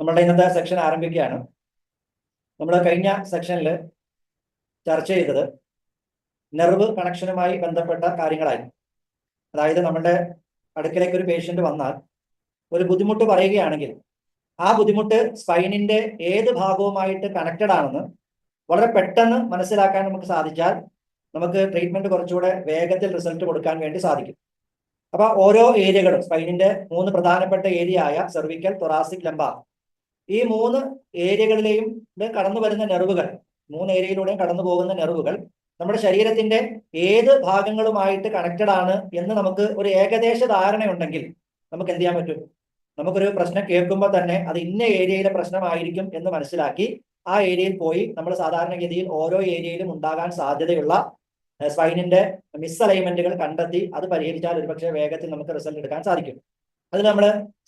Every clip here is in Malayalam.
നമ്മളുടെ ഇന്നത്തെ സെക്ഷൻ ആരംഭിക്കുകയാണ്. നമ്മൾ കഴിഞ്ഞ സെക്ഷനിൽ ചർച്ച ചെയ്തത് നെർവ് കണക്ഷനുമായി ബന്ധപ്പെട്ട കാര്യങ്ങളായിരുന്നു അതായത് നമ്മളുടെ അടുക്കലേക്ക് ഒരു പേഷ്യന്റ് വന്നാൽ ഒരു ബുദ്ധിമുട്ട് പറയുകയാണെങ്കിൽ ആ ബുദ്ധിമുട്ട് സ്പൈനിന്റെ ഏത് ഭാഗവുമായിട്ട് കണക്റ്റഡ് ആണെന്ന് വളരെ പെട്ടെന്ന് മനസ്സിലാക്കാൻ നമുക്ക് സാധിച്ചാൽ നമുക്ക് ട്രീറ്റ്മെന്റ് കുറച്ചുകൂടെ വേഗത്തിൽ റിസൾട്ട് കൊടുക്കാൻ വേണ്ടി സാധിക്കും. അപ്പൊ ഓരോ ഏരിയകളും സ്പൈനിന്റെ മൂന്ന് പ്രധാനപ്പെട്ട ഏരിയ ആയ സെർവിക്കൽ തൊറാസിക് ലംബാർ ഈ മൂന്ന് ഏരിയകളിലെയും കടന്നു വരുന്ന നെർവുകൾ മൂന്ന് ഏരിയയിലൂടെയും കടന്നു പോകുന്ന നെർവുകൾ നമ്മുടെ ശരീരത്തിന്റെ ഏത് ഭാഗങ്ങളുമായിട്ട് കണക്റ്റഡ് ആണ് എന്ന് നമുക്ക് ഒരു ഏകദേശ ധാരണയുണ്ടെങ്കിൽ നമുക്ക് എന്ത് ചെയ്യാൻ പറ്റും? നമുക്കൊരു പ്രശ്നം കേൾക്കുമ്പോൾ തന്നെ അത് ഇന്ന ഏരിയയിലെ പ്രശ്നമായിരിക്കും എന്ന് മനസ്സിലാക്കി ആ ഏരിയയിൽ പോയി നമ്മൾ സാധാരണഗതിയിൽ ഓരോ ഏരിയയിലും ഉണ്ടാകാൻ സാധ്യതയുള്ള സ്പൈനിന്റെ മിസ് അലൈൻമെന്റുകൾ കണ്ടെത്തി അത് പരിഹരിച്ചാൽ ഒരുപക്ഷെ വേഗത്തിൽ നമുക്ക് റിസൾട്ട് എടുക്കാൻ സാധിക്കും. അതിൽ നമ്മൾ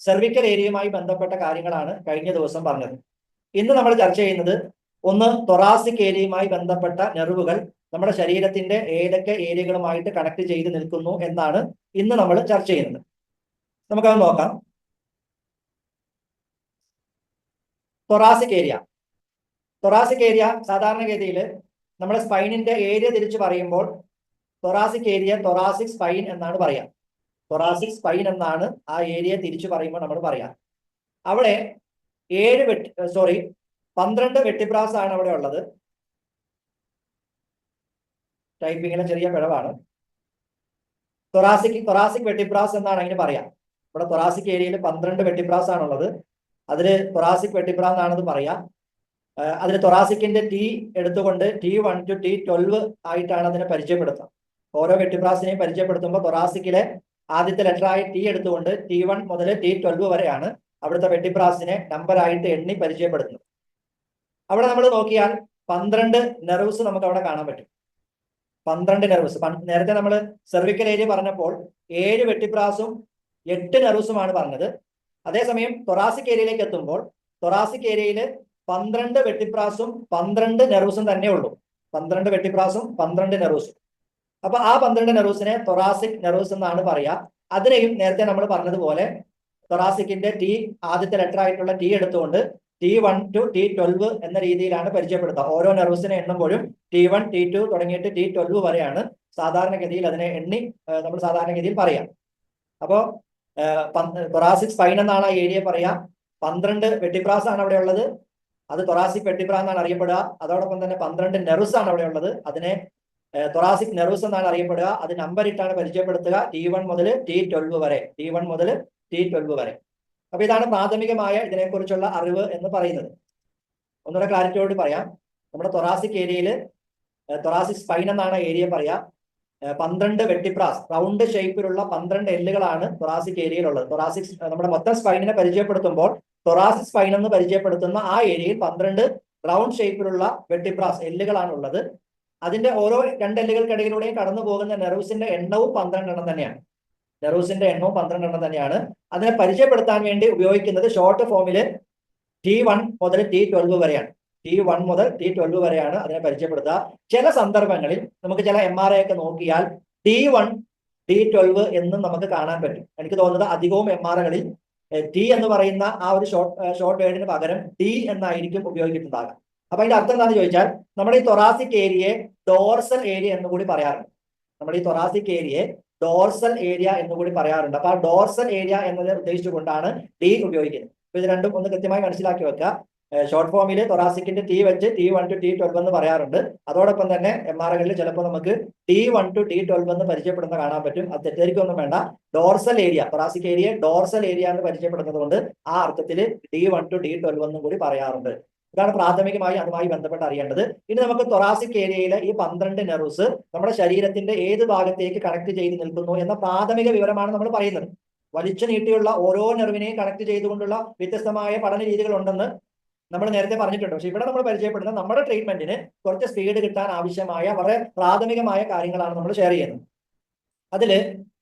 സെർവിക്കൽ ഏരിയയുമായി ബന്ധപ്പെട്ട കാര്യങ്ങളാണ് കഴിഞ്ഞ ദിവസം പറഞ്ഞത്. ഇന്ന് നമ്മൾ ചർച്ച ചെയ്യുന്നത് ഒന്ന് തൊറാസിക് ഏരിയയുമായി ബന്ധപ്പെട്ട നെർവുകൾ നമ്മുടെ ശരീരത്തിന്റെ ഏതൊക്കെ ഏരിയകളുമായിട്ട് കണക്ട് ചെയ്ത് നിൽക്കുന്നു എന്നാണ് ഇന്ന് നമ്മൾ ചർച്ച ചെയ്യുന്നത്. നമുക്കത് നോക്കാം. തൊറാസിക് ഏരിയ തൊറാസിക് ഏരിയ സാധാരണഗതിയിൽ നമ്മുടെ സ്പൈനിന്റെ ഏരിയ തിരിച്ചു പറയുമ്പോൾ തൊറാസിക് ഏരിയ തൊറാസിക് സ്പൈൻ എന്നാണ് പറയാം. തൊറാസിക് സ്പൈൻ എന്നാണ് ആ ഏരിയ തിരിച്ചു പറയുമ്പോൾ നമ്മൾ പറയാം. അവിടെ ഏഴ് വെട്ടി സോറി പന്ത്രണ്ട് വെട്ടിപ്രാസ് ആണ് അവിടെ ഉള്ളത്. ടൈപ്പിങ്ങിലെ ചെറിയ പിഴവാണ്. തൊറാസിക് തൊറാസിക് വെട്ടിപ്രാസ് എന്നാണ് അതിന് പറയാം. ഇവിടെ തൊറാസിക് ഏരിയയിൽ പന്ത്രണ്ട് വെട്ടിപ്രാസ് ആണുള്ളത് അതിൽ തൊറാസിക് വെട്ടിപ്രാസ് എന്നാണെന്ന് പറയാം. അതിൽ തൊറാസിക്കിന്റെ ടി എടുത്തുകൊണ്ട് T one to T twelve ആയിട്ടാണ് അതിനെ പരിചയപ്പെടുത്തുക. ഓരോ വെട്ടിപ്രാസിനെയും പരിചയപ്പെടുത്തുമ്പോൾ തൊറാസിക്കിലെ ആദ്യത്തെ ലെറ്ററായി ടി എടുത്തുകൊണ്ട് ടി വൺ മുതൽ ടി ട്വൽവ് വരെയാണ് അവിടുത്തെ പെട്ടിപ്രാസിനെ നമ്പർ ആയിട്ട് എണ്ണി പരിചയപ്പെടുത്തുന്നത് അവിടെ നമ്മൾ നോക്കിയാൽ പന്ത്രണ്ട് നെർവ്സ് നമുക്ക് അവിടെ കാണാൻ പറ്റും. പന്ത്രണ്ട് നെർവ്സ് നേരത്തെ നമ്മൾ സെർവിക്കൽ ഏരിയ പറഞ്ഞപ്പോൾ ഏഴ് വെട്ടിപ്രാസും എട്ട് നെർവ്സുമാണ് പറഞ്ഞത്. അതേസമയം തൊറാസിക് ഏരിയയിലേക്ക് എത്തുമ്പോൾ തൊറാസിക് ഏരിയയിൽ പന്ത്രണ്ട് വെട്ടിപ്രാസും പന്ത്രണ്ട് നെർവ്സും തന്നെ ഉള്ളൂ. പന്ത്രണ്ട് വെട്ടിപ്രാസും പന്ത്രണ്ട് നെർവ്സും അപ്പൊ ആ പന്ത്രണ്ട് നെറൂസിനെ തൊറാസിക് നെറൂസ് എന്നാണ് പറയാ. അതിനെയും നേരത്തെ നമ്മൾ പറഞ്ഞതുപോലെ തൊറാസിക്കിന്റെ ടി ആദ്യത്തെ ലെറ്റർ ആയിട്ടുള്ള ടി എടുത്തുകൊണ്ട് T one to T twelve എന്ന രീതിയിലാണ് പരിചയപ്പെടുത്തുക ഓരോ നെർവസിനെ എണ്ണുമ്പോഴും ടി വൺ ടി ടു തുടങ്ങിയിട്ട് ടി ട്വൽവ് വരെയാണ് സാധാരണഗതിയിൽ അതിനെ എണ്ണി നമ്മൾ സാധാരണഗതിയിൽ പറയാം. അപ്പോൾ തൊറാസിക് സ്പൈൻ എന്നാണ് ആ ഏരിയ പറയാം. പന്ത്രണ്ട് വെട്ടിപ്രാസ് ആണ് അവിടെ ഉള്ളത്. അത് തൊറാസിക് വെട്ടിപ്ര എന്നാണ് അറിയപ്പെടുക. അതോടൊപ്പം തന്നെ പന്ത്രണ്ട് നെറുസ് ആണ് അവിടെ ഉള്ളത്. അതിനെ തൊറാസിക് നെർവ്സ് എന്നാണ് അറിയപ്പെടുക. അത് നമ്പർ ഇട്ടാണ് പരിചയപ്പെടുത്തുക. ടി വൺ മുതൽ ടി ട്വൽവ് വരെ. ടി വൺ മുതൽ ടി ട്വൽവ് വരെ. അപ്പൊ ഇതാണ് പ്രാഥമികമായ ഇതിനെക്കുറിച്ചുള്ള അറിവ് എന്ന് പറയുന്നത്. ഒന്നുകൂടെ ക്ലാരിറ്റിയോട് പറയാം. നമ്മുടെ തൊറാസിക് ഏരിയയിൽ തൊറാസിക് സ്പൈൻ എന്നാണ് ഏരിയ പറയാം. പന്ത്രണ്ട് വെട്ടിപ്രാസ് റൗണ്ട് ഷേപ്പിലുള്ള പന്ത്രണ്ട് എല്ലുകളാണ് തൊറാസിക് ഏരിയയിലുള്ളത് തൊറാസിക് നമ്മുടെ മൊത്തം സ്പൈനിനെ പരിചയപ്പെടുത്തുമ്പോൾ തൊറാസിക് സ്പൈൻ എന്ന് പരിചയപ്പെടുത്തുന്ന ആ ഏരിയയിൽ പന്ത്രണ്ട് റൗണ്ട് ഷേപ്പിലുള്ള വെട്ടിപ്രാസ് എല്ലുകളാണ് ഉള്ളത്. അതിന്റെ ഓരോ രണ്ടെല്ലുകൾക്കിടയിലൂടെയും കടന്നു പോകുന്ന നെറൂസിന്റെ എണ്ണവും പന്ത്രണ്ടെണ്ണം തന്നെയാണ്. നെറൂസിന്റെ എണ്ണവും പന്ത്രണ്ടെണ്ണം തന്നെയാണ്. അതിനെ പരിചയപ്പെടുത്താൻ വേണ്ടി ഉപയോഗിക്കുന്നത് ഷോർട്ട് ഫോമിൽ ടി വൺ മുതൽ ടി ട്വൽവ് വരെയാണ്. ടി വൺ മുതൽ ടി ട്വൽവ് വരെയാണ് അതിനെ പരിചയപ്പെടുത്തുക. ചില സന്ദർഭങ്ങളിൽ നമുക്ക് ചില എം ആർ ഐ ഒക്കെ നോക്കിയാൽ ടി വൺ ടി ട്വൽവ് എന്നും നമുക്ക് കാണാൻ പറ്റും. എനിക്ക് തോന്നുന്നത് അധികവും എം ആർ ഐകളിൽ ടി എന്ന് പറയുന്ന ആ ഒരു ഷോർട്ട് ഷോർട്ട് വേർഡിന് പകരം ടി എന്നായിരിക്കും ഉപയോഗിച്ചിട്ടുണ്ടാകുക അപ്പൊ അതിന്റെ അർത്ഥം എന്താണെന്ന് ചോദിച്ചാൽ നമ്മുടെ ഈ തൊറാസിക് ഏരിയയെ ഡോർസൽ ഏരിയ എന്ന് കൂടി പറയാറുണ്ട്. നമ്മുടെ ഈ തൊറാസിക് ഏരിയയെ ഡോർസൽ ഏരിയ എന്ന് കൂടി പറയാറുണ്ട്. അപ്പൊ ആ ഡോർസൽ ഏരിയ എന്നത് ഉദ്ദേശിച്ചുകൊണ്ടാണ് ഡി ഉപയോഗിക്കുന്നത്. അപ്പൊ ഇത് രണ്ടും ഒന്ന് കൃത്യമായി മനസ്സിലാക്കി വെക്കുക ഷോർട്ട് ഫോമിൽ തൊറാസിക്കിന്റെ ടി വെച്ച് T one to T twelve എന്ന് പറയാറുണ്ട്. അതോടൊപ്പം തന്നെ എം ആർ ഐകളിൽ ചിലപ്പോൾ നമുക്ക് T one to T twelve എന്ന് പരിചയപ്പെടുന്ന കാണാൻ പറ്റും. അത് തെറ്റിദ്ധരിക്കൊന്നും വേണ്ട. Dorsal area thoracic area dorsal area എന്ന് പരിചയപ്പെടുന്നത് കൊണ്ട് ആ അർത്ഥത്തിൽ T one to T twelve എന്നും കൂടി പറയാറുണ്ട്. ഇതാണ് പ്രാഥമികമായി അതുമായി ബന്ധപ്പെട്ട് അറിയേണ്ടത്. ഇനി നമുക്ക് തൊറാസിക് ഏരിയയിലെ ഈ പന്ത്രണ്ട് നെർവ്സ് നമ്മുടെ ശരീരത്തിന്റെ ഏത് ഭാഗത്തേക്ക് കണക്ട് ചെയ്ത് നിൽക്കുന്നു എന്ന പ്രാഥമിക വിവരമാണ് നമ്മൾ പറയുന്നത്. വലിച്ചു നീട്ടിയുള്ള ഓരോ നെർവിനെയും കണക്ട് ചെയ്തുകൊണ്ടുള്ള വ്യത്യസ്തമായ പഠന രീതികൾ ഉണ്ടെന്ന് നമ്മൾ നേരത്തെ പറഞ്ഞിട്ടുണ്ട്. പക്ഷെ ഇവിടെ നമ്മൾ പരിചയപ്പെടുന്ന നമ്മുടെ ട്രീറ്റ്മെന്റിന് കുറച്ച് സ്പീഡ് കിട്ടാൻ ആവശ്യമായ വളരെ പ്രാഥമികമായ കാര്യങ്ങളാണ് നമ്മൾ ഷെയർ ചെയ്യുന്നത്. അതിൽ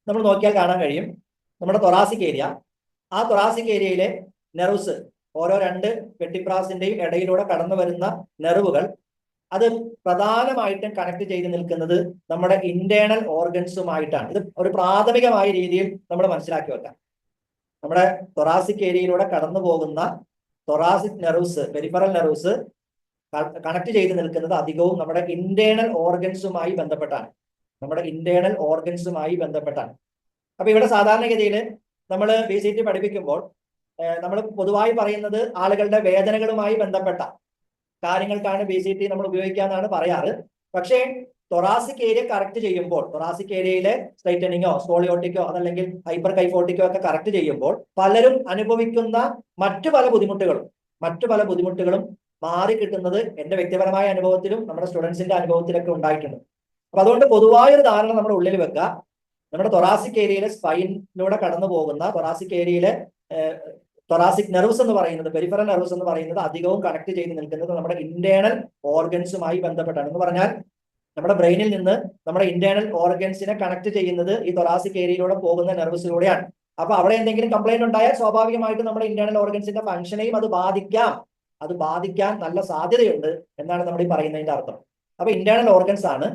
നമ്മൾ നോക്കിയാൽ കാണാൻ കഴിയും. നമ്മുടെ തൊറാസിക് ഏരിയ ആ തൊറാസിക് ഏരിയയിലെ നെർവ്സ് ഓരോ രണ്ട് വെട്ടിപ്രാസിന്റെയും ഇടയിലൂടെ കടന്നു വരുന്ന നെറിവുകൾ അത് പ്രധാനമായിട്ടും കണക്ട് ചെയ്ത് നിൽക്കുന്നത് നമ്മുടെ ഇന്റേണൽ ഓർഗൻസുമായിട്ടാണ് ഇത് ഒരു പ്രാഥമികമായ രീതിയിൽ നമ്മൾ മനസ്സിലാക്കി വെക്കാം. നമ്മുടെ തൊറാസിക് ഏരിയയിലൂടെ കടന്നു പോകുന്ന thoracic nerves peripheral nerves connect ചെയ്ത് നിൽക്കുന്നത് അധികവും നമ്മുടെ ഇന്റേണൽ ഓർഗൻസുമായി ബന്ധപ്പെട്ടാണ്. നമ്മുടെ ഇന്റേണൽ ഓർഗൻസുമായി ബന്ധപ്പെട്ടാണ്. അപ്പൊ ഇവിടെ സാധാരണഗതിയിൽ നമ്മൾ ബി സി ടി പഠിപ്പിക്കുമ്പോൾ നമ്മൾ പൊതുവായി പറയുന്നത് ആളുകളുടെ വേദനകളുമായി ബന്ധപ്പെട്ട കാര്യങ്ങൾക്കാണ് ബി സി ടി നമ്മൾ ഉപയോഗിക്കാന്നാണ് പറയാറ്. പക്ഷേ തൊറാസിക് ഏരിയ കറക്റ്റ് ചെയ്യുമ്പോൾ തൊറാസിക് ഏരിയയിലെ സ്ട്രൈറ്റനിങ്ങോ സ്കോളിയോട്ടിക്കോ അതല്ലെങ്കിൽ ഹൈപ്പർ കൈഫോട്ടിക്കോ ഒക്കെ കറക്റ്റ് ചെയ്യുമ്പോൾ പലരും അനുഭവിക്കുന്ന മറ്റു പല ബുദ്ധിമുട്ടുകളും മറ്റു പല ബുദ്ധിമുട്ടുകളും മാറി കിട്ടുന്നത് എന്റെ വ്യക്തിപരമായ അനുഭവത്തിലും നമ്മുടെ സ്റ്റുഡൻസിന്റെ അനുഭവത്തിലൊക്കെ ഉണ്ടായിട്ടുണ്ട്. അപ്പൊ അതുകൊണ്ട് പൊതുവായ ഒരു ധാരണ നമ്മുടെ ഉള്ളിൽ വെക്കുക. നമ്മുടെ തൊറാസിക് ഏരിയയിലെ സ്പൈനിലൂടെ കടന്നു പോകുന്ന തൊറാസിക് ഏരിയയിലെ തൊറാസിക് നെർവ്സ് എന്ന് പറയുന്നത് പെരിഫറൽ നെർവ്സ് എന്ന് പറയുന്നത് അധികവും കണക്ട് ചെയ്ത് നിൽക്കുന്നത് നമ്മുടെ ഇന്റേണൽ ഓർഗൻസുമായി ബന്ധപ്പെട്ടാണ്. എന്ന് പറഞ്ഞാൽ നമ്മുടെ ബ്രെയിനിൽ നിന്ന് നമ്മുടെ ഇന്റേണൽ ഓർഗൻസിനെ കണക്ട് ചെയ്യുന്നത് ഈ തൊറാസിക് ഏരിയയിലൂടെ പോകുന്ന നെർവ്സിലൂടെയാണ് അപ്പൊ അവിടെ എന്തെങ്കിലും കംപ്ലൈന്റ് ഉണ്ടായാൽ സ്വാഭാവികമായിട്ട് നമ്മുടെ ഇന്റേണൽ ഓർഗൻസിന്റെ ഫംഗ്ഷനെയും അത് ബാധിക്കാം. അത് ബാധിക്കാൻ നല്ല സാധ്യതയുണ്ട് എന്നാണ് നമ്മൾ ഈ പറയുന്നതിന്റെ അർത്ഥം. അപ്പൊ ഇന്റേണൽ ഓർഗൻസ് ആണ്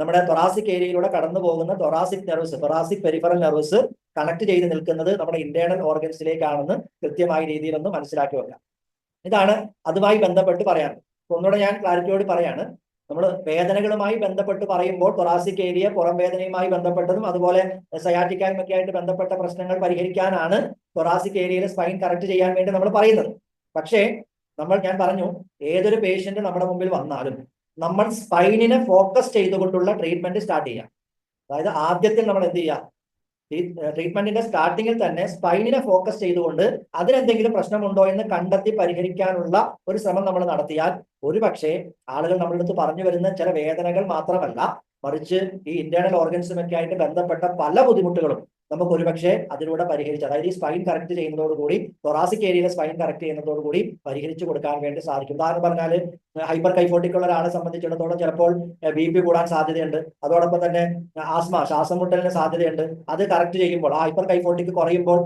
നമ്മുടെ തൊറാസിക് ഏരിയയിലൂടെ കടന്നു പോകുന്ന thoracic nerves thoracic peripheral nerves connect ചെയ്ത് നിൽക്കുന്നത് നമ്മുടെ ഇന്റേണൽ ഓർഗൻസിലേക്കാണെന്ന് കൃത്യമായ രീതിയിലൊന്ന് മനസ്സിലാക്കി വെക്കാം. ഇതാണ് അതുമായി ബന്ധപ്പെട്ട് പറയാൻ. ഒന്നുകൂടെ ഞാൻ ക്ലാരിറ്റിയോട് പറയാണ്. നമ്മൾ വേദനകളുമായി ബന്ധപ്പെട്ട് പറയുമ്പോൾ തൊറാസിക് ഏരിയ പുറം വേദനയുമായി ബന്ധപ്പെട്ടതും അതുപോലെ സയാറ്റിക്കായും ഒക്കെ ആയിട്ട് ബന്ധപ്പെട്ട പ്രശ്നങ്ങൾ പരിഹരിക്കാനാണ് തൊറാസിക് ഏരിയയിൽ സ്പൈൻ കറക്റ്റ് ചെയ്യാൻ വേണ്ടി നമ്മൾ പറയുന്നത്. പക്ഷേ നമ്മൾ ഞാൻ പറഞ്ഞു ഏതൊരു പേഷ്യന്റ് നമ്മുടെ മുമ്പിൽ വന്നാലും നമ്മൾ സ്പൈനിനെ ഫോക്കസ് ചെയ്തുകൊണ്ടുള്ള ട്രീറ്റ്മെന്റ് സ്റ്റാർട്ട് ചെയ്യാം. അതായത് ആദ്യത്തിൽ നമ്മൾ എന്ത് ചെയ്യാം? ട്രീറ്റ്മെന്റിന്റെ സ്റ്റാർട്ടിങ്ങിൽ തന്നെ സ്പൈനിനെ ഫോക്കസ് ചെയ്തുകൊണ്ട് അതിനെന്തെങ്കിലും പ്രശ്നമുണ്ടോ എന്ന് കണ്ടെത്തി പരിഹരിക്കാനുള്ള ഒരു ശ്രമം നമ്മൾ നടത്തിയാൽ ഒരു പക്ഷേ ആളുകൾ നമ്മളുടെ അടുത്ത് പറഞ്ഞു വരുന്ന ചില വേദനകൾ മാത്രമല്ല മറിച്ച് ഈ ഇന്റേണൽ ഓർഗൻസുമൊക്കെ ആയിട്ട് ബന്ധപ്പെട്ട പല ബുദ്ധിമുട്ടുകളും നമുക്ക് ഒരുപക്ഷെ അതിലൂടെ പരിഹരിച്ച് അതായത് ഈ സ്പൈൻ കറക്റ്റ് ചെയ്യുന്നതോടുകൂടി തൊറാസിക് ഏരിയയിലെ സ്പൈൻ കറക്റ്റ് ചെയ്യുന്നതോടുകൂടി പരിഹരിച്ചു കൊടുക്കാൻ വേണ്ടി സാധിക്കും. ഉദാഹരണം പറഞ്ഞാൽ ഹൈപ്പർ കൈഫോട്ടിക്കുള്ള ഒരാളെ സംബന്ധിച്ചിടത്തോളം ചിലപ്പോൾ ബി പി കൂടാൻ സാധ്യതയുണ്ട്. അതോടൊപ്പം തന്നെ ആസ്മ ശ്വാസം മുട്ടലിന് സാധ്യതയുണ്ട്. അത് കറക്റ്റ് ചെയ്യുമ്പോൾ ആ ഹൈപ്പർ കൈഫോട്ടിക്ക് കുറയുമ്പോൾ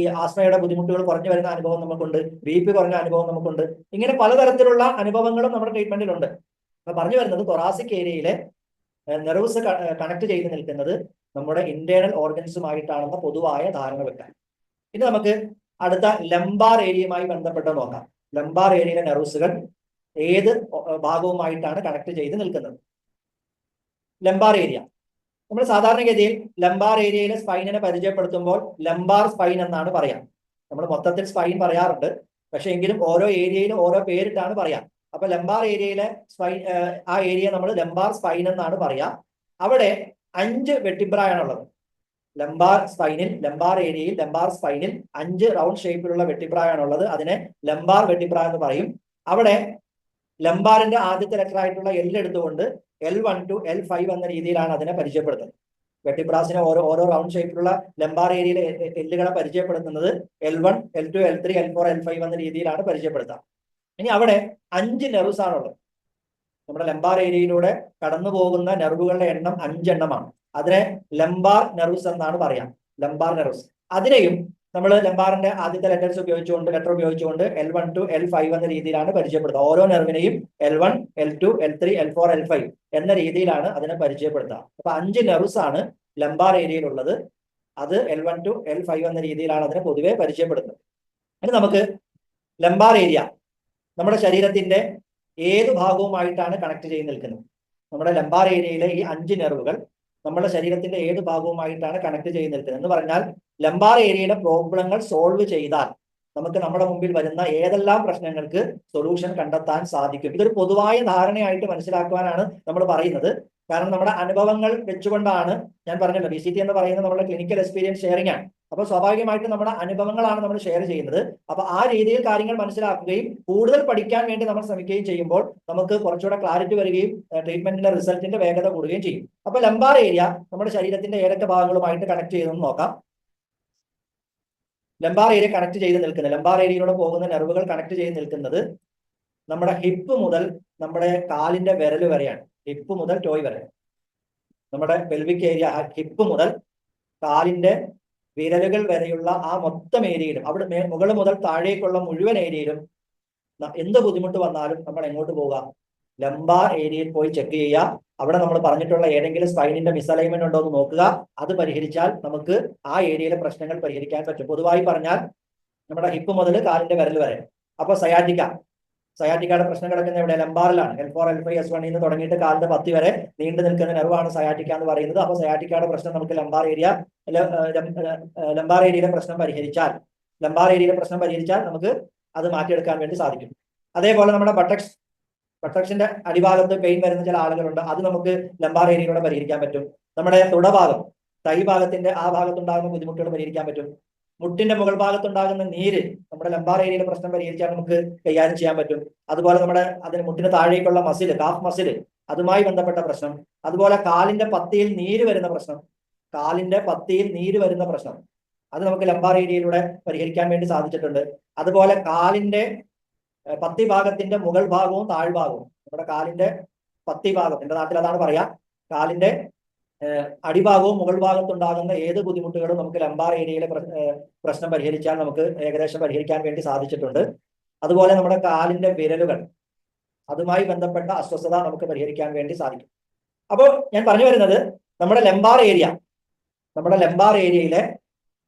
ഈ ആസ്മയുടെ ബുദ്ധിമുട്ടുകൾ കുറഞ്ഞു വരുന്ന അനുഭവം നമുക്കുണ്ട്. ബി പി കുറഞ്ഞ അനുഭവം നമുക്കുണ്ട്. ഇങ്ങനെ പലതരത്തിലുള്ള അനുഭവങ്ങളും നമ്മുടെ ട്രീറ്റ്മെന്റിലുണ്ട് പറഞ്ഞു വരുന്നത് തൊറാസിക് ഏരിയയിലെ നെർവ്സ് കണക്ട് ചെയ്ത് നിൽക്കുന്നത് നമ്മുടെ ഇന്റേണൽ ഓർഗൻസുമായിട്ടാണെന്ന പൊതുവായ ധാരണ വെക്കാൻ. ഇനി നമുക്ക് അടുത്ത ലംബാർ ഏരിയയുമായി ബന്ധപ്പെട്ട് നോക്കാം. ലംബാർ ഏരിയയിലെ നെർവ്സുകൾ ഏത് ഭാഗവുമായിട്ടാണ് കണക്ട് ചെയ്ത് നിൽക്കുന്നത്? ലംബാർ ഏരിയ നമ്മൾ സാധാരണഗതിയിൽ ലംബാർ ഏരിയയിലെ സ്പൈനിനെ പരിചയപ്പെടുത്തുമ്പോൾ ലംബാർ സ്പൈൻ എന്നാണ് പറയാം. നമ്മൾ മൊത്തത്തിൽ സ്പൈൻ പറയാറുണ്ട്. പക്ഷെ എങ്കിലും ഓരോ ഏരിയയിലും ഓരോ പേരിട്ടാണ് പറയാം. അപ്പൊ ലംബാർ ഏരിയയിലെ സ്പൈൻ ആ ഏരിയ നമ്മൾ ലംബാർ സ്പൈൻ എന്നാണ് പറയാ. അവിടെ അഞ്ച് വെട്ടിബ്രായാണുള്ളത് ലംബാർ സ്പൈനിൽ ലംബാർ ഏരിയയിൽ ലംബാർ സ്പൈനിൽ അഞ്ച് റൗണ്ട് ഷേപ്പിലുള്ള വെട്ടിബ്രായാണുള്ളത് അതിനെ ലംബാർ വെട്ടിബ്ര എന്ന് പറയും. അവിടെ ലംബാറിന്റെ ആദ്യത്തെ ലെറ്റർ ആയിട്ടുള്ള എൽ എടുത്തുകൊണ്ട് L one two L five എന്ന രീതിയിലാണ് അതിനെ പരിചയപ്പെടുത്തുന്നത്. വെട്ടിബ്രാസിനെ ഓരോ ഓരോ റൗണ്ട് ഷേപ്പിലുള്ള ലംബാർ ഏരിയയിലെ എല്ലുകളെ പരിചയപ്പെടുത്തുന്നത് L one L two L three L four L five എന്ന രീതിയിലാണ് പരിചയപ്പെടുത്തുക ഇനി അവിടെ അഞ്ച് നെർവ്സ് ആണുള്ളത്. നമ്മുടെ ലംബാർ ഏരിയയിലൂടെ കടന്നു പോകുന്ന നെർവുകളുടെ എണ്ണം അഞ്ചെണ്ണമാണ് അതിനെ ലംബാർ നെർവ്സ് എന്നാണ് പറയാം. ലംബാർ നെർവ്സ് അതിനെയും നമ്മൾ ലംബാറിന്റെ ആദ്യത്തെ ലെറ്റേഴ്സ് ഉപയോഗിച്ചുകൊണ്ട് ലെറ്റർ ഉപയോഗിച്ചുകൊണ്ട് L one two L five എന്ന രീതിയിലാണ് പരിചയപ്പെടുത്തുക. ഓരോ നെർവിനെയും L one L two L three L four L five എന്ന രീതിയിലാണ് അതിനെ പരിചയപ്പെടുത്തുക. അപ്പൊ അഞ്ച് നെർവ്സ് ആണ് ലംബാർ ഏരിയയിലുള്ളത് അത് L one two L five എന്ന രീതിയിലാണ് അതിനെ പൊതുവെ പരിചയപ്പെടുത്തുന്നത്. ഇനി നമുക്ക് ലംബാർ ഏരിയ നമ്മുടെ ശരീരത്തിന്റെ ഏത് ഭാഗവുമായിട്ടാണ് കണക്ട് ചെയ്ത് നിൽക്കുന്നത്? നമ്മുടെ ലംബാർ ഏരിയയിലെ ഈ അഞ്ച് നെർവുകൾ നമ്മുടെ ശരീരത്തിന്റെ ഏത് ഭാഗവുമായിട്ടാണ് കണക്ട് ചെയ്ത് നിൽക്കുന്നത്? എന്ന് പറഞ്ഞാൽ ലംബാർ ഏരിയയിലെ പ്രോബ്ലങ്ങൾ സോൾവ് ചെയ്താൽ നമുക്ക് നമ്മുടെ മുമ്പിൽ വരുന്ന ഏതെല്ലാം പ്രശ്നങ്ങൾക്ക് സൊല്യൂഷൻ കണ്ടെത്താൻ സാധിക്കും. ഇതൊരു പൊതുവായ ധാരണയായിട്ട് മനസ്സിലാക്കുവാനാണ് നമ്മൾ പറയുന്നത്. കാരണം നമ്മുടെ അനുഭവങ്ങൾ വെച്ചുകൊണ്ടാണ് ഞാൻ പറഞ്ഞല്ലോ ബി സി ടി എന്ന് പറയുന്നത് നമ്മുടെ ക്ലിനിക്കൽ എക്സ്പീരിയൻസ് ഷെയറിംഗ് ആണ്. അപ്പൊ സ്വാഭാവികമായിട്ടും നമ്മുടെ അനുഭവങ്ങളാണ് നമ്മൾ ഷെയർ ചെയ്യുന്നത്. അപ്പൊ ആ രീതിയിൽ കാര്യങ്ങൾ മനസ്സിലാക്കുകയും കൂടുതൽ പഠിക്കാൻ വേണ്ടി നമ്മൾ ശ്രമിക്കുകയും ചെയ്യുമ്പോൾ നമുക്ക് കുറച്ചുകൂടെ ക്ലാരിറ്റി വരികയും ട്രീറ്റ്മെന്റിന്റെ റിസൾട്ടിന്റെ വേഗത കൂടുകയും ചെയ്യും. അപ്പൊ ലംബാർ ഏരിയ നമ്മുടെ ശരീരത്തിന്റെ ഏതൊക്കെ ഭാഗങ്ങളുമായിട്ട് കണക്ട് ചെയ്തെന്ന് നോക്കാം. ലംബാർ ഏരിയ കണക്ട് ചെയ്ത് നിൽക്കുന്നത് ലംബാർ ഏരിയയിലൂടെ പോകുന്ന നെർവുകൾ കണക്ട് ചെയ്ത് നിൽക്കുന്നത് നമ്മുടെ ഹിപ്പ് മുതൽ നമ്മുടെ കാലിന്റെ വിരൽ വരെയാണ്. ഹിപ്പ് മുതൽ ടോയ് വരെ. നമ്മുടെ പെൽവിക് ഏരിയ ഹിപ്പ് മുതൽ കാലിന്റെ വിരലുകൾ വരെയുള്ള ആ മൊത്തം ഏരിയയിലും അവിടെ മുകൾ മുതൽ താഴേക്കുള്ള മുഴുവൻ ഏരിയയിലും എന്ത് ബുദ്ധിമുട്ട് വന്നാലും നമ്മൾ എങ്ങോട്ട് പോവുക ലംബാർ ഏരിയയിൽ പോയി ചെക്ക് ചെയ്യുക. അവിടെ നമ്മൾ പറഞ്ഞിട്ടുള്ള ഏതെങ്കിലും സ്പൈനിന്റെ മിസലൈൻമെന്റ് ഉണ്ടോ എന്ന് നോക്കുക. അത് പരിഹരിച്ചാൽ നമുക്ക് ആ ഏരിയയിലെ പ്രശ്നങ്ങൾ പരിഹരിക്കാൻ പറ്റും. പൊതുവായി പറഞ്ഞാൽ നമ്മുടെ ഹിപ്പ് മുതൽ കാലിന്റെ വിരൽ വരെ. അപ്പൊ സയാറ്റിക്ക സയാറ്റിക്കയുടെ പ്രശ്നം കിടക്കുന്ന എവിടെ ലംബാറിലാണ്. L four L five S വണ്ണിൽ നിന്ന് തുടങ്ങിയിട്ട് കാലിന്റെ പത്തി വരെ നീണ്ടു നിൽക്കുന്ന നെർവാണ് സയാറ്റിക്ക എന്ന് പറയുന്നത്. അപ്പൊ സയാറ്റിക്കയുടെ പ്രശ്നം നമുക്ക് ലംബാർ ഏരിയ ലംബാർ ഏരിയയിലെ പ്രശ്നം പരിഹരിച്ചാൽ ലംബാർ ഏരിയയിലെ പ്രശ്നം പരിഹരിച്ചാൽ നമുക്ക് അത് മാറ്റിയെടുക്കാൻ വേണ്ടി സാധിക്കും. അതേപോലെ നമ്മുടെ ബട്ടക്സ് ബട്ടക്സിന്റെ അടിഭാഗത്ത് പെയിൻ വരുന്ന ചില ആളുകളുണ്ട്. അത് നമുക്ക് ലംബാർ ഏരിയയിലൂടെ പരിഹരിക്കാൻ പറ്റും. നമ്മുടെ തുടഭാഗം തൈ ഭാഗത്തിന്റെ ആ ഭാഗത്തുണ്ടാകുന്ന ബുദ്ധിമുട്ടുകൾ പരിഹരിക്കാൻ പറ്റും. മുട്ടിന്റെ മുകൾ ഭാഗത്തുണ്ടാകുന്ന നീര് നമ്മുടെ ലംബാർ ഏരിയയിലെ പ്രശ്നം പരിഹരിച്ചാൽ നമുക്ക് കൈകാര്യം ചെയ്യാൻ പറ്റും. അതുപോലെ നമ്മുടെ അതിന് മുട്ടിന് താഴേക്കുള്ള മസിൽ കാഫ് മസിൽ അതുമായി ബന്ധപ്പെട്ട പ്രശ്നം. അതുപോലെ കാലിന്റെ പത്തിയിൽ നീര് വരുന്ന പ്രശ്നം. കാലിന്റെ പത്തിയിൽ നീര് വരുന്ന പ്രശ്നം. അത് നമുക്ക് ലംബാർ ഏരിയയിലൂടെ പരിഹരിക്കാൻ വേണ്ടി സാധിച്ചിട്ടുണ്ട്. അതുപോലെ കാലിന്റെ പത്തി ഭാഗത്തിന്റെ മുകൾ ഭാഗവും താഴ്ഭാഗവും. നമ്മുടെ കാലിന്റെ പത്തി ഭാഗം എന്റെ നാട്ടിൽ അതാണ് പറയാ. കാലിന്റെ അടിഭാഗവും മുകൾ ഭാഗത്തുണ്ടാകുന്ന ഏത് ബുദ്ധിമുട്ടുകളും നമുക്ക് ലംബാർ ഏരിയയിലെ പ്രശ്നം പരിഹരിച്ചാൽ നമുക്ക് ഏകദേശം പരിഹരിക്കാൻ വേണ്ടി സാധിച്ചിട്ടുണ്ട്. അതുപോലെ നമ്മുടെ കാലിന്റെ വിരലുകൾ അതുമായി ബന്ധപ്പെട്ട അസ്വസ്ഥത നമുക്ക് പരിഹരിക്കാൻ വേണ്ടി സാധിക്കും. അപ്പോൾ ഞാൻ പറഞ്ഞു വരുന്നത് നമ്മുടെ ലംബാർ ഏരിയ നമ്മുടെ ലംബാർ ഏരിയയിലെ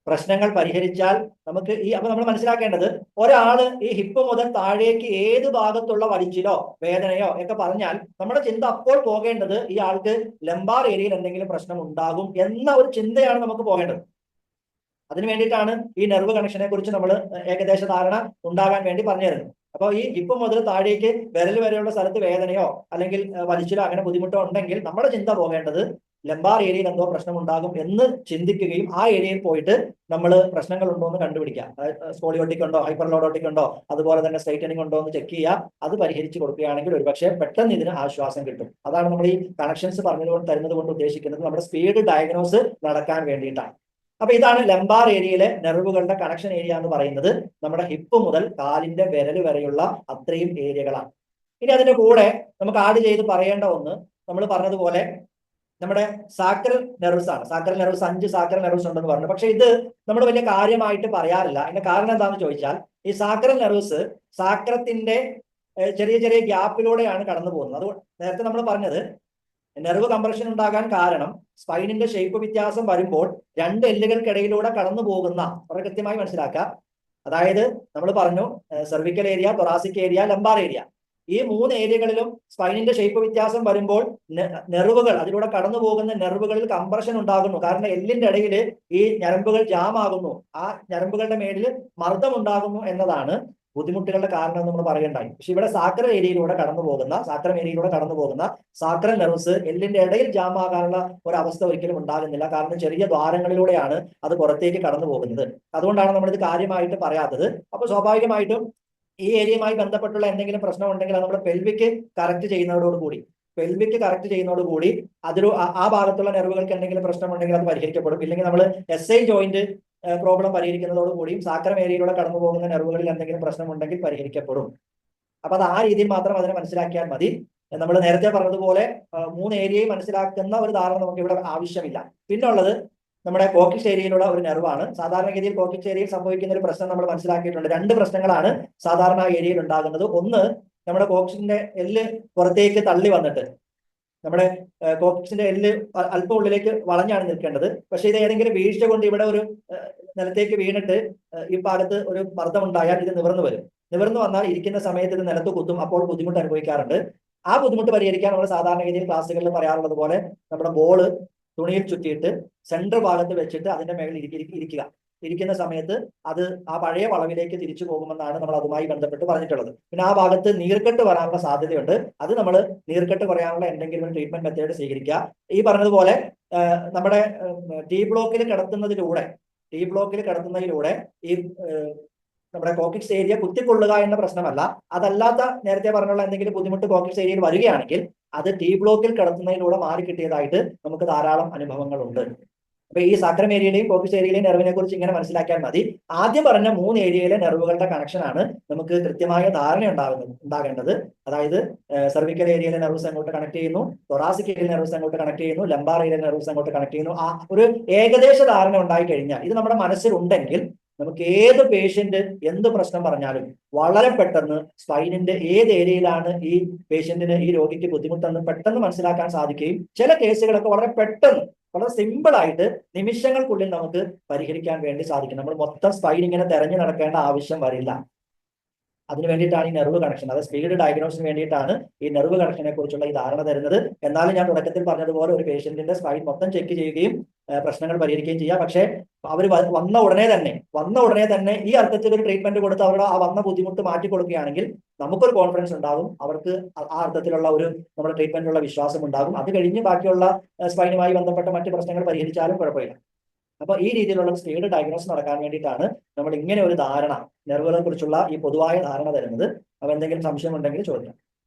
പ്രശ്നങ്ങൾ പരിഹരിച്ചാൽ നമുക്ക് ഈ അപ്പൊ നമ്മൾ മനസ്സിലാക്കേണ്ടത് ഒരാൾ ഈ ഹിപ്പ് മുതൽ താഴേക്ക് ഏത് ഭാഗത്തുള്ള വലിച്ചിലോ വേദനയോ ഒക്കെ പറഞ്ഞാൽ നമ്മുടെ ചിന്ത അപ്പോൾ പോകേണ്ടത് ഈ ആൾക്ക് ലംബാർ ഏരിയയിൽ എന്തെങ്കിലും പ്രശ്നം ഉണ്ടാകും എന്ന ഒരു ചിന്തയാണ് നമുക്ക് പോകേണ്ടത്. അതിനു വേണ്ടിയിട്ടാണ് ഈ നെർവ് കണക്ഷനെ കുറിച്ച് നമ്മൾ ഏകദേശ ധാരണ ഉണ്ടാകാൻ വേണ്ടി പറഞ്ഞു തരുന്നത് അപ്പോൾ ഈ ഹിപ്പ് മുതൽ താഴേക്ക് വിരൽ വരെയുള്ള സ്ഥലത്ത് വേദനയോ അല്ലെങ്കിൽ വലിച്ചിലോ അങ്ങനെ ബുദ്ധിമുട്ടോ ഉണ്ടെങ്കിൽ നമ്മുടെ ചിന്ത പോകേണ്ടത് ലംബാർ ഏരിയയിൽ എന്തോ പ്രശ്നം ഉണ്ടാകും എന്ന് ചിന്തിക്കുകയും ആ ഏരിയയിൽ പോയിട്ട് നമ്മൾ പ്രശ്നങ്ങൾ ഉണ്ടോ എന്ന് കണ്ടുപിടിക്കാം. സ്പോളിയോട്ടിക് ഉണ്ടോ ഹൈപ്പർലോഡോട്ടിക് ഉണ്ടോ അതുപോലെ തന്നെ സ്ട്രൈറ്റനിങ് ഉണ്ടോ എന്ന് ചെക്ക് ചെയ്യുക. അത് പരിഹരിച്ച് കൊടുക്കുകയാണെങ്കിൽ ഒരുപക്ഷെ പെട്ടെന്ന് ഇതിന് ആശ്വാസം കിട്ടും. അതാണ് നമ്മൾ ഈ കണക്ഷൻസ് പറഞ്ഞതുകൊണ്ട് തരുന്നത് കൊണ്ട് ഉദ്ദേശിക്കുന്നത്. നമ്മുടെ സ്പീഡ് ഡയഗ്നോസ് നടക്കാൻ വേണ്ടിയിട്ടാണ്. അപ്പൊ ഇതാണ് ലംബാർ ഏരിയയിലെ നെർവുകളുടെ കണക്ഷൻ ഏരിയ എന്ന് പറയുന്നത്. നമ്മുടെ ഹിപ്പ് മുതൽ കാലിന്റെ വിരൽ വരെയുള്ള അത്രയും ഏരിയകളാണ് ഇനി അതിന്റെ കൂടെ നമുക്ക് ആഡ് ചെയ്ത് പറയേണ്ട ഒന്ന്. നമ്മൾ പറഞ്ഞതുപോലെ നമ്മുടെ സാക്രൽ നെർവ്സ് ആണ്. സാക്രൽ നെർവ്സ് അഞ്ച് സാക്രൽ നെർവ്സ് ഉണ്ടെന്ന് പറഞ്ഞു. പക്ഷെ ഇത് നമ്മൾ വലിയ കാര്യമായിട്ട് പറയാറില്ല. അതിന്റെ കാരണം എന്താണെന്ന് ചോദിച്ചാൽ ഈ സാക്രൽ നെർവ്സ് സാക്രത്തിന്റെ ചെറിയ ചെറിയ ഗ്യാപ്പിലൂടെയാണ് കടന്നു പോകുന്നത്. നേരത്തെ നമ്മൾ പറഞ്ഞത് നെർവ് കംപ്രഷൻ ഉണ്ടാകാൻ കാരണം സ്പൈനിന്റെ ഷേപ്പ് വ്യത്യാസം വരുമ്പോൾ രണ്ട് എല്ലുകൾക്കിടയിലൂടെ കടന്നു പോകുന്ന വളരെ കൃത്യമായി മനസ്സിലാക്കുക. അതായത് നമ്മൾ പറഞ്ഞു cervical area thoracic area lumbar area ഈ മൂന്ന് ഏരിയകളിലും സ്പൈനിന്റെ ഷേപ്പ് വ്യത്യാസം വരുമ്പോൾ നെർവുകൾ അതിലൂടെ കടന്നു പോകുന്ന നെർവുകളിൽ കംപ്രഷൻ ഉണ്ടാകുന്നു. കാരണം എല്ലിന്റെ ഇടയിൽ ഈ ഞരമ്പുകൾ ജാം ആകുന്നു. ആ ഞരമ്പുകളുടെ മേലിൽ മർദ്ദം ഉണ്ടാകുന്നു എന്നതാണ് ബുദ്ധിമുട്ടുകളുടെ കാരണം നമ്മൾ പറയണ്ടായി പക്ഷെ ഇവിടെ സാക്ര ഏരിയയിലൂടെ കടന്നു പോകുന്ന സാക്രം ഏരിയയിലൂടെ കടന്നു പോകുന്ന സാക്രം നെർവ്സ് എല്ലിന്റെ ഇടയിൽ ജാം ആകാനുള്ള ഒരു അവസ്ഥ ഒരിക്കലും ഉണ്ടാകുന്നില്ല. കാരണം ചെറിയ ദ്വാരങ്ങളിലൂടെയാണ് അത് പുറത്തേക്ക് കടന്നു പോകുന്നത് അതുകൊണ്ടാണ് നമ്മളിത് കാര്യമായിട്ട് പറയാത്തത്. അപ്പൊ സ്വാഭാവികമായിട്ടും ഈ ഏരിയയുമായി ബന്ധപ്പെട്ടുള്ള എന്തെങ്കിലും പ്രശ്നം ഉണ്ടെങ്കിൽ അത് നമ്മൾ പെൽവിക്ക് കറക്റ്റ് ചെയ്യുന്നതോടുകൂടി പെൽവിക്ക് കറക്റ്റ് ചെയ്യുന്നതോടുകൂടി കൂടി ആ- ആ ഭാഗത്തുള്ള നെർവുകൾക്ക് എന്തെങ്കിലും പ്രശ്നമുണ്ടെങ്കിൽ അത് പരിഹരിക്കപ്പെടും. ഇല്ലെങ്കിൽ നമ്മൾ എസ് ഐ ജോയിന്റ് പ്രോബ്ലം പരിഹരിക്കുന്നതോടുകൂടിയും സാക്രം ഏരിയയിലൂടെ കടന്നു പോകുന്ന നെർവുകളിൽ എന്തെങ്കിലും പ്രശ്നം ഉണ്ടെങ്കിൽ പരിഹരിക്കപ്പെടും. അപ്പൊ അത് ആ രീതിയിൽ മാത്രം അതിനെ മനസ്സിലാക്കിയാൽ മതി. നമ്മൾ നേരത്തെ പറഞ്ഞതുപോലെ മൂന്ന് ഏരിയയും മനസ്സിലാക്കുന്ന ഒരു ധാരണ നമുക്ക് ഇവിടെ ആവശ്യമില്ല. പിന്നുള്ളത് നമ്മുടെ കോക്കിസ് ഏരിയയിലുള്ള ഒരു നെർവാണ്. സാധാരണഗതിയിൽ കോക്കിസ് ഏരിയയിൽ സംഭവിക്കുന്ന ഒരു പ്രശ്നം നമ്മൾ മനസ്സിലാക്കിയിട്ടുണ്ട്. രണ്ട് പ്രശ്നങ്ങളാണ് സാധാരണ ഏരിയയിൽ ഉണ്ടാകുന്നത്. ഒന്ന് നമ്മുടെ കോക്സിന്റെ എല്ല് പുറത്തേക്ക് തള്ളി വന്നിട്ട് നമ്മുടെ കോക്സിന്റെ എല്ല് അല്പം ഉള്ളിലേക്ക് വളഞ്ഞാണ് നിൽക്കേണ്ടത്. പക്ഷേ ഇത് ഏതെങ്കിലും വീഴ്ച കൊണ്ട് ഇവിടെ ഒരു നിലത്തേക്ക് വീണിട്ട് ഈ ഭാഗത്ത് ഒരു മർദ്ദം ഉണ്ടായാൽ ഇത് നിവർന്നു വരും. നിവർന്നു വന്നാൽ ഇരിക്കുന്ന സമയത്ത് ഇത് നിലത്ത് കുത്തും. അപ്പോൾ ബുദ്ധിമുട്ട് അനുഭവിക്കാറുണ്ട്. ആ ബുദ്ധിമുട്ട് പരിഹരിക്കാൻ നമ്മൾ സാധാരണഗതിയിൽ ക്ലാസ്സുകളിൽ പറയാറുള്ളത് പോലെ നമ്മുടെ ബോൾ തുണിയിൽ ചുറ്റിയിട്ട് സെൻട്രൽ ഭാഗത്ത് വെച്ചിട്ട് അതിന്റെ മേളിൽ ഇരിക്ക- ഇരിക്കുക. ഇരിക്കുന്ന സമയത്ത് അത് ആ പഴയ വളവിലേക്ക് തിരിച്ചു പോകുമെന്നാണ് നമ്മൾ അതുമായി ബന്ധപ്പെട്ട് പറഞ്ഞിട്ടുള്ളത്. പിന്നെ ആ ഭാഗത്ത് നീർക്കെട്ട് വരാനുള്ള സാധ്യതയുണ്ട്. അത് നമ്മൾ നീർക്കെട്ട് പറയാനുള്ള എന്തെങ്കിലും ട്രീറ്റ്മെന്റ് മെത്തേഡ് സ്വീകരിക്കുക. ഈ പറഞ്ഞതുപോലെ നമ്മുടെ ടി ബ്ലോക്കിൽ കിടത്തുന്നതിലൂടെ ടി ബ്ലോക്കിൽ കിടത്തുന്നതിലൂടെ ഈ നമ്മുടെ കോക്കിക്സ് ഏരിയ കുത്തിക്കൊള്ളുക എന്ന പ്രശ്നമല്ല. അതല്ലാത്ത നേരത്തെ പറഞ്ഞുള്ള എന്തെങ്കിലും ബുദ്ധിമുട്ട് കോക്കിക്സ് ഏരിയയിൽ വരികയാണെങ്കിൽ അത് ടി ബ്ലോക്കിൽ കിടത്തുന്നതിലൂടെ മാറി കിട്ടിയതായിട്ട് നമുക്ക് ധാരാളം അനുഭവങ്ങളുണ്ട്. അപ്പൊ ഈ സാക്രം ഏരിയയിലെയും കോക്കിസ് ഏരിയയിലെയും നെർവിനെ കുറിച്ച് ഇങ്ങനെ മനസ്സിലാക്കിയാൽ മതി. ആദ്യം പറഞ്ഞ മൂന്ന് ഏരിയയിലെ നെർവുകളുടെ കണക്ഷനാണ് നമുക്ക് കൃത്യമായ ധാരണ ഉണ്ടാകുന്നത് ഉണ്ടാകേണ്ടത്. അതായത് സെർവിക്കൽ ഏരിയയിലെ നെർവ്സ് അങ്ങോട്ട് കണക്ട് ചെയ്യുന്നു തൊറാസിക് ഏരിയയിലെ നെർവ്സ് അങ്ങോട്ട് കണക്ട് ചെയ്യുന്നു ലംബാർ ഏരിയയിലെ നെർവ്സ് അങ്ങോട്ട് കണക്ട് ചെയ്യുന്നു. ആ ഒരു ഏകദേശ ധാരണ ഉണ്ടായി കഴിഞ്ഞാൽ ഇത് നമ്മുടെ മനസ്സിലുണ്ടെങ്കിൽ നമുക്ക് ഏത് പേഷ്യന്റ് എന്ത് പ്രശ്നം പറഞ്ഞാലും വളരെ പെട്ടെന്ന് സ്പൈനിന്റെ ഏത് ഏരിയയിലാണ് ഈ പേഷ്യന്റിന് ഈ രോഗിക്ക് ബുദ്ധിമുട്ടെന്ന് പെട്ടെന്ന് മനസ്സിലാക്കാൻ സാധിക്കുകയും ചില കേസുകളൊക്കെ വളരെ പെട്ടെന്ന് വളരെ സിമ്പിൾ ആയിട്ട് നിമിഷങ്ങൾക്കുള്ളിൽ നമുക്ക് പരിഹരിക്കാൻ വേണ്ടി സാധിക്കും. നമ്മൾ മൊത്തം സ്പൈൻ ഇങ്ങനെ തെരഞ്ഞു നടക്കേണ്ട ആവശ്യം വരില്ല. അതിന് വേണ്ടിയിട്ടാണ് ഈ നെർവ് കണക്ഷൻ അതായത് സ്പീഡ് ഡയഗ്നോസിന് വേണ്ടിയിട്ടാണ് ഈ നെർവ് കണക്ഷനെ കുറിച്ചുള്ള ഈ ധാരണ തരുന്നത്. എന്നാലും ഞാൻ തുടക്കത്തിൽ പറഞ്ഞതുപോലെ ഒരു പേഷ്യന്റിന്റെ സ്പൈൻ മൊത്തം ചെക്ക് ചെയ്യുകയും പ്രശ്നങ്ങൾ പരിഹരിക്കുകയും ചെയ്യാം. പക്ഷേ അവർ വന്ന ഉടനെ തന്നെ വന്ന ഉടനെ തന്നെ ഈ അർത്ഥത്തിൽ ഒരു ട്രീറ്റ്മെന്റ് കൊടുത്ത് അവരുടെ ആ വന്ന ബുദ്ധിമുട്ട് മാറ്റി കൊടുക്കുകയാണെങ്കിൽ നമുക്കൊരു കോൺഫിഡൻസ് ഉണ്ടാകും അവർക്ക് ആ- അർത്ഥത്തിലുള്ള ഒരു നമ്മുടെ ട്രീറ്റ്മെന്റിലുള്ള വിശ്വാസം ഉണ്ടാകും. അത് കഴിഞ്ഞ് ബാക്കിയുള്ള സ്പൈനുമായി ബന്ധപ്പെട്ട മറ്റ് പ്രശ്നങ്ങൾ പരിഹരിച്ചാലും കുഴപ്പമില്ല. അപ്പൊ ഈ രീതിയിലുള്ള സ്പീഡ് ഡയഗ്നോസ് നടക്കാൻ വേണ്ടിയിട്ടാണ് നമ്മൾ ഇങ്ങനെ ഒരു ധാരണ നെർവുകളെ കുറിച്ചുള്ള ഈ പൊതുവായ ധാരണ തരുന്നത്. അപ്പൊ എന്തെങ്കിലും സംശയം ഉണ്ടെങ്കിൽ ചോദിക്കാം.